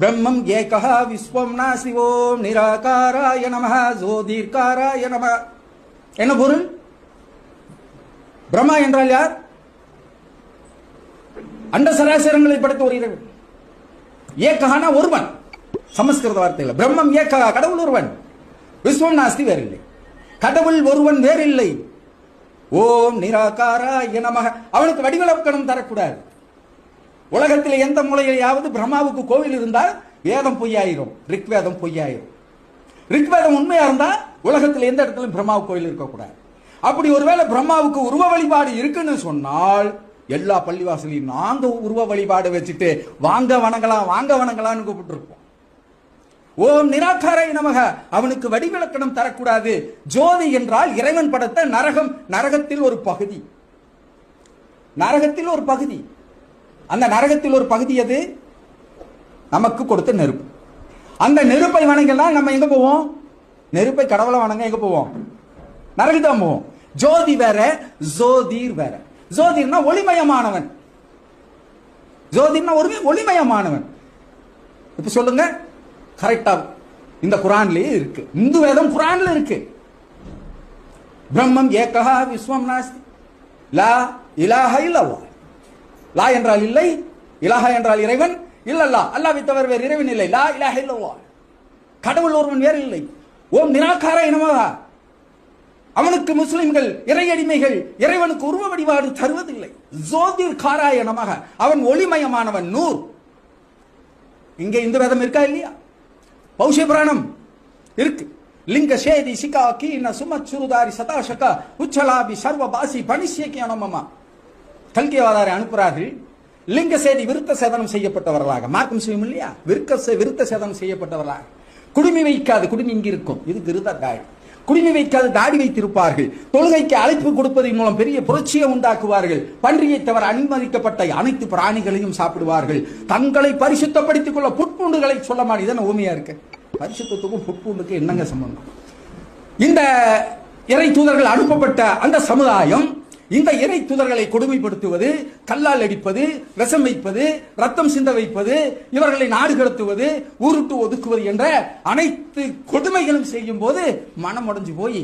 பிரம்மம் ஏகா விஸ்வம் நாசி ஓம் நிராகாராய நம ஜோதிர்காராய நம என்ன பொருள்? பிரம்மா என்றால் யார்? அண்ட சராசரங்களை படைத்த ஒரு இறைவன். ஏகஹானா ஒருவன். சமஸ்கிருத வார்த்தையில். பிரம்மம் ஏகா கடவுள் ஒருவன். விஸ்வம் நாஸ்தி வேறில்லை. கடவுள் ஒருவன் வேறில்லை. ஓம் நிராகாராய நமக. அவனுக்கு வடிவிலக்கணம் தரக்கூடாது. உலகத்தில் எந்த மூலையிலையாவது பிரம்மாவுக்கு கோவில் இருந்தால் வேதம் பொய்யாயிரும் ரிக்வேதம் பொய்யாயிரும். ரிக்வேதம் உண்மையா இருந்தா உலகத்தில் எந்த இடத்துலையும் பிரம்மாவு கோயில் இருக்கக்கூடாது. அப்படி ஒருவேளை பிரம்மாவுக்கு உருவ வழிபாடு இருக்குன்னு சொன்னால் எல்லா பள்ளிவாசலையும் நாங்க உருவ வழிபாடு வச்சுட்டு வாங்க வணங்கலாம் வாங்க வணங்கலாம்னு கூப்பிட்டுருப்போம். ஓம் நிராகாரை நமக அவனுக்கு வடிவிலக்கணம் தரக்கூடாது. ஜோதி என்றால் இறைவன் படத்தை நரகம் நரகத்தில் ஒரு பகுதி. நரகத்தில் ஒரு பகுதி. அந்த நரகத்தில் ஒரு பகுதி அது நமக்கு கொடுத்த நெருப்பு. அந்த நெருப்பை வணங்கலாம் நம்ம எங்க போவோம்? நெருப்பை கடவுளை வணங்க எங்க போவோம்? நரகு தான் போவோம். ஜோதி வேற ஜோதிர் வேற. ஜோதிர்னா ஒளிமயமானவன். ஜோதிர்னா ஒரு ஒளிமயமானவன். இப்ப சொல்லுங்க. கரெக்டா இந்த குரான்லயே இருக்கு. இந்து வேதம் குரான்ல இருக்கு. பிரம்மம் ஏகஹா விஸ்வம் நாஸ்தி. லா இலாஹ இல்லவா லா என்றால் இல்லை இலாஹா என்றால் இறைவன் இல்லல்லா அல்லாவை தவிர வேறு இறைவன் இல்லை. லா இலாஹ இல்லவா கடவுள் ஒருவன் வேறு இல்லை. ஓம் நிராகார இனமாக அவனுக்கு முஸ்லிம்கள் இறையடிமைகள் இறைவனுக்கு உருவ வழிபாடு தருவதில்லை. ஜோதிர் காராயணமாக. அவன் ஒளிமயமானவன் நூர். இங்கே இந்த வேதம் இருக்கா இல்லையா? பௌஷ புராணம் இருக்கு. லிங்க சேதி சிகா கீன சுமத் சுருதாரி சதாசகா உச்சலாபி சர்வ பாசி பனிசியக்கி கல்கியவாதாரை அனுப்புகிறார்கள். லிங்க சேதி விருத்த சேதனம் செய்யப்பட்டவர்களாக. மார்க்கம் செய்யும் இல்லையா? விருக்க விருத்த சேதனம் செய்யப்பட்டவர்களாக. குடுமி வைக்காது குடுமி இங்கு இருக்கும். இது விருத தாடி குடிமை வைக்காது தாடி வைத்திருப்பார்கள். தொழுகைக்கு அழைப்பு கொடுப்பதன் மூலம் பெரிய புரட்சியை உண்டாக்குவார்கள். பன்றியை தவிர அனுமதிக்கப்பட்ட அனைத்து பிராணிகளையும் சாப்பிடுவார்கள். தங்களை பரிசுத்தப்படுத்திக் கொள்ள புட்பூண்டுகளை சொல்ல மாட்டேன். இதான ஊமையா இருக்கு? பரிசுத்தத்துக்கும் புட்பூண்டுக்கு என்னங்க சம்பந்தம்? இந்த இறை தூதர்கள் அனுப்பப்பட்ட அந்த சமுதாயம் இந்த இறை துதர்களை கொடுமைப்படுத்துவது கல்லால் அடிப்பது விஷம் வைப்பது ரத்தம் சிந்த வைப்பது இவர்களை நாடு கடத்துவது ஊருட்டு ஒதுக்குவது என்ற அனைத்து கொடுமைகளும் செய்யும் போது மனம் உடஞ்சு போய்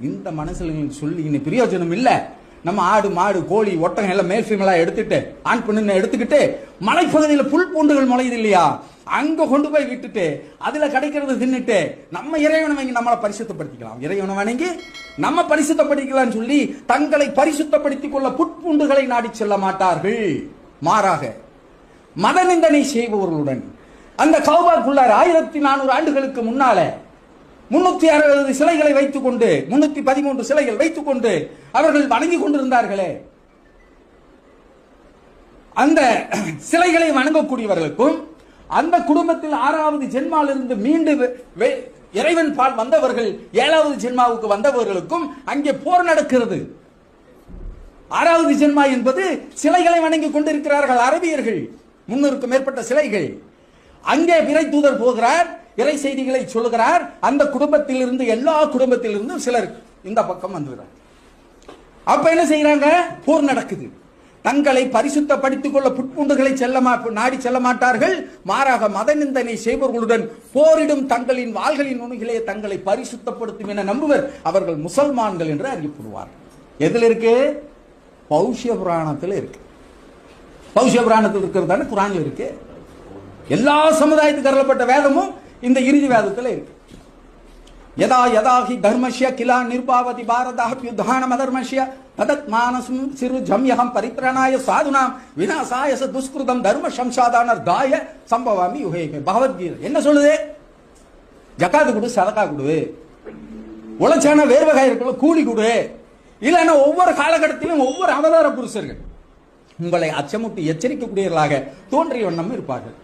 இந்த மனசுல சொல்லி இன்னும் பிரயோஜனம் இல்லை. நம்ம ஆடு மாடு கோழி ஒட்டகம் எல்லாம் மேல் ஃபீமலா எடுத்துட்டு ஆண் பெண்ணு எடுத்துக்கிட்டு மலைப்பகுதியில் புல் பூண்டுகள் முளையுது இல்லையா? அங்கே கொண்டு போய் விட்டுட்டு அதில் கிடைக்கிறது தின்னுட்டு நம்ம இறைவனை வாங்கி நம்மளை பரிசுத்தப்படுத்திக்கலாம். இறைவனை வணங்கி நம்ம பரிசுத்தப்படுத்திக்கலாம்னு சொல்லி தங்களை பரிசுத்தப்படுத்திக் கொள்ள புட்பூண்டுகளை நாடி செல்ல மாட்டார்கள். மாறாக மத நிந்தனை செய்பவர்களுடன் அந்த கௌபாக்குள்ளார் ஆயிரத்தி நானூறு ஆண்டுகளுக்கு முன்னால முன்னூத்தி அறுபது சிலைகளை வைத்துக் கொண்டு முன்னூத்தி பதிமூன்று சிலைகள் வைத்துக் கொண்டு அவர்கள் வணங்கி கொண்டிருந்தார்களே. அந்த சிலைகளை வணங்கக்கூடியவர்களுக்கும் அந்த குடும்பத்தில் ஆறாவது ஜென்மாலிருந்து மீண்டு வெ- இறைவன் பால் வந்தவர்கள் ஏழாவது ஜென்மாவுக்கு வந்தவர்களுக்கும் அங்கே போர் நடக்கிறது. ஆறாவது ஜென்மா என்பது சிலைகளை வணங்கி கொண்டிருக்கிறார்கள் அரபியர்கள். முன்னூறுக்கும் மேற்பட்ட சிலைகள். அங்கே இறை தூதர் போகிறார் இறை செய்திகளை சொல்லுகிறார் அந்த குடும்பத்திலிருந்து எல்லா குடும்பத்திலிருந்தும் சிலர் இந்த பக்கம் வந்துகிறார் அப்ப என்ன செய்யறாங்க போர் நடக்குது. தங்களை பரிசுத்தப்படுத்திக் கொள்ள புட்பூண்டுகளை செல்ல மா- நாடி செல்ல மாட்டார்கள் மாறாக மத நிந்தனை செய்பவர்களுடன் போரிடும் தங்களின் வாள்களின் நுணுகிலே தங்களை பரிசுத்தப்படுத்தும் என நம்புவர் அவர்கள் முசல்மான்கள் என்று அறியப்படுவார். எதில் இருக்கு? பௌஷ்ய புராணத்தில் இருக்கு. பௌஷ்ய புராணத்தில் இருக்கிறது தானே? குரானில் இருக்கு. எல்லா சமுதாயத்துக்கு அருளப்பட்ட வேதமும் இந்த இறுதி வேதத்தில் இருக்கு. யதா யதா ஹி தர்மஷ்ய கிலா நிர்பாவதி பாரதா அதர்மஸ்ய ததத் மானசம் சிறு ஜம்யகம் பரித்ரணாய சாதுனாம் விநாசாய ச துஷ்கிருதம் தர்ம சம்சாதானர்தாய சம்பவாமி யுகேமே பகவத்கீதை என்ன சொல்லுது? ஜக்காது கொடு சதக்கா கொடு. உழைச்சான வேர்வகாய் இருக்கல கூலி கொடு. இல்லைன்னா ஒவ்வொரு காலகட்டத்திலும் ஒவ்வொரு அவதார புருஷர்கள் உங்களை அச்சமுட்டு எச்சரிக்கக்கூடியவர்களாக தோன்றிய வண்ணம் இருப்பார்கள்.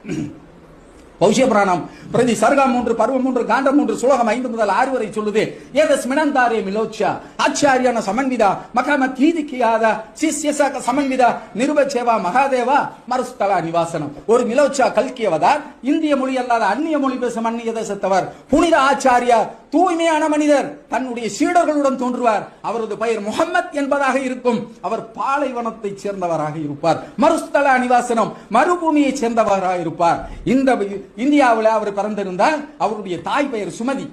பௌஷ்ய புராணம். பிரதி சர்கா மூன்று பருவம் மூன்று காண்டம் மூன்று சுலகம் ஐந்து முதல் ஆறு வரை சொல்லுது. ஏதஸ் மினந்தாரே மிலோச்சா ஆச்சாரியான சமன்விதா மகாம தீதிக்கியாத சிஷ்யசக சமன்விதா நிருபச்சேவா மகாதேவா மருஸ்தலா நிவாசனம். ஒரு மிலோச்சா கல்கியவதார் இந்திய மொழி அல்லாத அந்நிய மொழி பேசும் அந்நிய தேசத்தவர். புனித ஆச்சாரியார் தூய்மையான மனிதர் தன்னுடைய சீடர்களுடன் தோன்றுவார். அவரது பெயர் முகம்மத் என்பதாக இருக்கும். அவர் பாலைவனத்தைச் சேர்ந்தவராக இருப்பார். மருஸ்தலா நிவாசனம் மறுபூமியைச் சேர்ந்தவராக இருப்பார். இந்த இந்தியாவில் அவர் பிறந்திருந்தார். அவருடைய தாய் பெயர் சுமதி.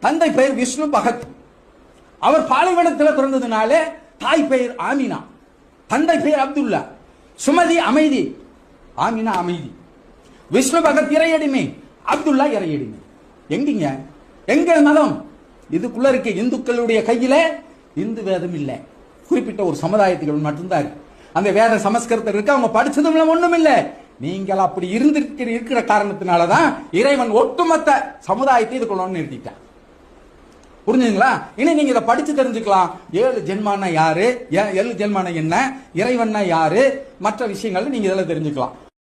தந்தை பெயர் விஷ்ணு பகத். அவர் பாலைவனத்தில் பிறந்ததுனால தாய் பெயர் ஆமினா. தந்தை பெயர் அப்துல்லா. சுமதி அமைதி. ஆமினா அமைதி. விஷ்ணு பகத் இறையடிமை. அப்துல்லா இறையடிமை. எங்கீங்க? எங்க மதம். இதுக்குள்ள இருக்க இந்துக்களுடைய கையில இந்து வேதம் இல்லை. குறிப்பிட்ட ஒரு சமுதாயத்துக்கு மட்டும்தான் இருக்கு. அந்த வேத சமஸ்கிருதம் இருக்கு? அவங்க படிச்சதும் ஒண்ணும் இல்ல நீங்கள் அப்படி இருந்திருக்கிற இருக்கிற காரணத்தினாலதான் இறைவன் ஒட்டுமொத்த சமுதாயத்தை இது கொள்ளணும்னு நிறுத்திட்டான். புரிஞ்சுங்களா இனி நீங்க இதை படிச்சு தெரிஞ்சுக்கலாம். ஏழு ஜென்மானா யாரு? ஏழு ஜென்மான என்ன? இறைவன்னா யாரு? மற்ற விஷயங்கள் நீங்க இதெல்லாம் தெரிஞ்சுக்கலாம்.